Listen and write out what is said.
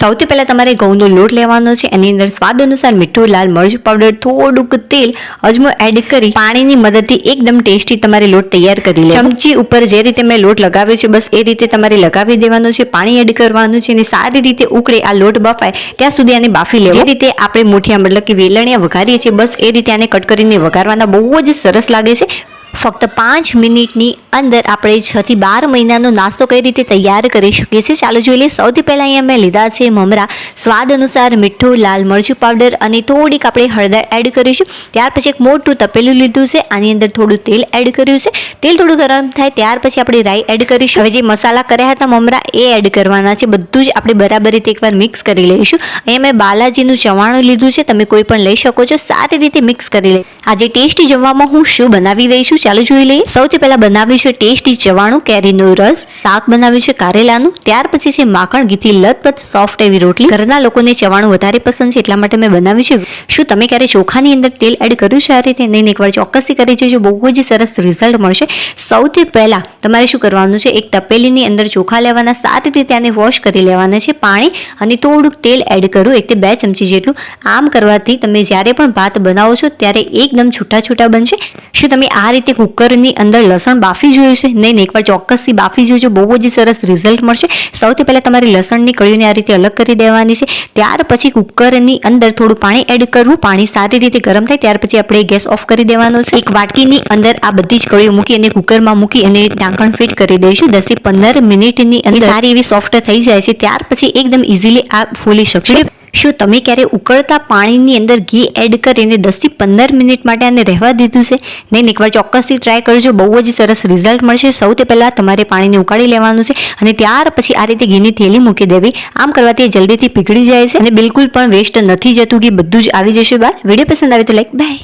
સૌથી પહેલાં તમારે ઘઉંનો લોટ લેવાનો છે. એની અંદર સ્વાદ અનુસાર મીઠું, લાલ મરચ પાવડર થોડુંક તેલ, અજમો એડ કરી પાણીની મદદથી એકદમ ટેસ્ટી તમારે લોટ તૈયાર કરી લે ચમચી ઉપર જે રીતે મેં લોટ લગાવ્યો છે, બસ એ રીતે તમારે લગાવી દેવાનો છે, પાણી એડ કરવાનું છે અને સારી રીતે ઉકળે આ લોટ બફાય, ત્યાં સુધી આને બાફી લેવો. જે રીતે આપણે મુઠિયા, મતલબ કે વેલણિયા વઘારીએ છીએ, બસ એ રીતે આને કટ કરીને વઘારવાના બહુ જ સરસ લાગે છે. ફક્ત પાંચ મિનિટની અંદર આપણે છ થી બાર મહિનાનો નાસ્તો કઈ રીતે તૈયાર કરી શકીએ છીએ? ચાલો જોઈ લઈએ સૌથી પહેલાં અહીંયા મેં લીધા છે મમરા. સ્વાદ અનુસાર મીઠું, લાલ મરચું પાવડર અને થોડીક આપણે હળદર એડ કરીશું. ત્યાર પછી એક મોટું તપેલું લીધું છે. આની અંદર થોડું તેલ એડ કર્યું છે. તેલ થોડું ગરમ થાય ત્યાર પછી આપણે રાઈ એડ કરીશું. હવે જે મસાલા કર્યા હતા મમરા, એ એડ કરવાના છે. બધું જ આપણે બરાબર રીતે એકવાર મિક્સ કરી લઈશું. અહીંયા મેં બાલાજીનું ચવાણું લીધું છે. તમે કોઈ પણ લઈ શકો છો. સારી રીતે મિક્સ કરી લઈ આજે ટેસ્ટી જમવામાં હું શું બનાવી રહી છું? ચાલો જોઈ લઈએ. સૌથી પહેલા બનાવ્યું છે ટેસ્ટી ચવાણું કેરીનો રસ. શાક બનાવ્યું છે કારેલાનું. ત્યાર પછી છે માખણ ઘીથી લતપત સોફ્ટ એવી રોટલી. ઘરના લોકોને ચવાણું વધારે પસંદ છે એટલા માટે મેં બનાવ્યું છે. શું તમે ક્યારે ચોખાની અંદર તેલ એડ કર્યું છે આ રીતે? નહીં એકવાર ચોક્કસથી કરી જોજો. બહુ જ સરસ રિઝલ્ટ મળશે. સૌથી પહેલાં તમારે શું કરવાનું છે? એક તપેલીની અંદર ચોખા લેવાના સારી રીતે આને વોશ કરી લેવાના છે પાણી અને થોડુંક તેલ એડ કરું, એક થી બે ચમચી જેટલું. આમ કરવાથી તમે જ્યારે પણ ભાત બનાવો છો, ત્યારે એકદમ છૂટા છૂટા બનશે. શું તમે આ રીતે કુકરની અંદર લસણ બાફી જોયું છે. નહીં એકવાર ચોક્કસથી બાફી જોજો. બહુ જ સરસ રિઝલ્ટ મળશે. સૌથી પહેલાં તમારે લસણની કળીઓને આ રીતે અલગ કરી દેવાની છે. ત્યાર પછી કુકરની અંદર થોડું પાણી એડ કરવું. પાણી સારી રીતે ગરમ થાય, ત્યાર પછી આપણે ગેસ ઓફ કરી દેવાનો છે. એક વાટકીની અંદર આ બધી જ કળીઓ મૂકી અને કુકરમાં મૂકી અને ઢાંકણ ફિટ કરી દઈશું. દસથી પંદર મિનિટની અંદર સારી એવી સોફ્ટ થઈ જાય છે. ત્યાર પછી એકદમ ઇઝીલી આ ફૂલી શકશે. શું તમે ક્યારે ઉકળતા પાણીની અંદર ઘી એડ કરીને દસથી પંદર મિનિટ માટે આને રહેવા દીધું છે? નહીં, એકવાર ચોક્કસથી ટ્રાય કરજો. બહુ જ સરસ રિઝલ્ટ મળશે. સૌથી પહેલાં તમારે પાણીને ઉકાળી લેવાનું છે અને ત્યાર પછી આ રીતે ઘીની થેલી મૂકી દેવી. આમ કરવાથી જલ્દીથી પીગળી જાય છે અને બિલકુલ પણ વેસ્ટ નથી જતું. ઘી બધું જ આવી જશે બહાર. વીડિયો પસંદ આવે તો લાઈક બાય